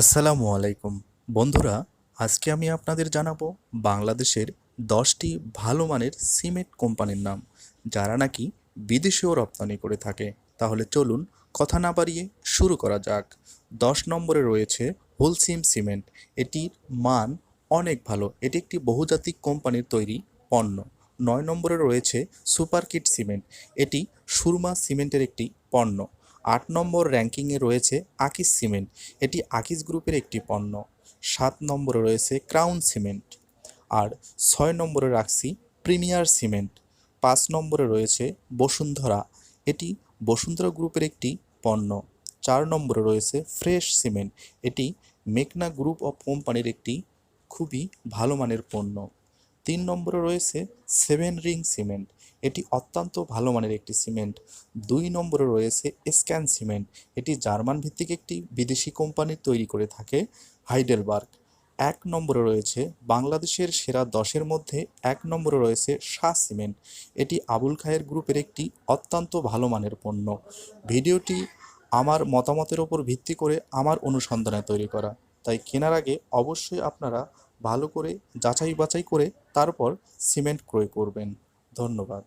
আসসালামু আলাইকুম। বন্ধুরা, আজকে আমি আপনাদের জানাব বাংলাদেশের দশটি ভালো মানের সিমেন্ট কোম্পানির নাম, যারা নাকি বিদেশেও রপ্তানি করে থাকে। তাহলে চলুন কথা না বাড়িয়ে শুরু করা যাক। দশ নম্বরে রয়েছে হোলসিম সিমেন্ট এটির মান অনেক ভালো। এটি একটি বহুজাতিক কোম্পানির তৈরি পণ্য। নয় নম্বরে রয়েছে সুপার কিট সিমেন্ট এটি সুরমা সিমেন্টের একটি পণ্য। আট নম্বর র্যাঙ্কিংয়ে রয়েছে আকিস সিমেন্ট। এটি আকিস গ্রুপের একটি পণ্য। সাত নম্বরে রয়েছে ক্রাউন সিমেন্ট। আর ছয় নম্বরে রাখছি প্রিমিয়ার সিমেন্ট। পাঁচ নম্বরে রয়েছে বসুন্ধরা। এটি বসুন্ধরা গ্রুপের একটি পণ্য। চার নম্বরে রয়েছে ফ্রেশ সিমেন্ট। এটি মেঘনা গ্রুপ অফ কোম্পানির একটি খুবই ভালো মানের পণ্য। তিন নম্বরে রয়েছে সেভেন রিং সিমেন্ট। এটি অত্যন্ত ভালো মানের একটি সিমেন্ট। দুই নম্বরে রয়েছে স্ক্যান সিমেন্ট। এটি জার্মান ভিত্তিক একটি বিদেশি কোম্পানি তৈরি করে থাকে হাইডেলবার্গ। এক নম্বরে রয়েছে বাংলাদেশের সেরা দশের মধ্যে এক নম্বরে রয়েছে শাহ সিমেন্ট। এটি আবুল খায়ের গ্রুপের একটি অত্যন্ত ভালো মানের পণ্য। ভিডিওটি আমার মতামতের ওপর ভিত্তি করে আমার অনুসন্ধানে তৈরি করা। তাই কেনার আগে অবশ্যই আপনারা ভালো করে যাচাই বাছাই করে তারপর সিমেন্ট ক্রয় করবেন। ধন্যবাদ।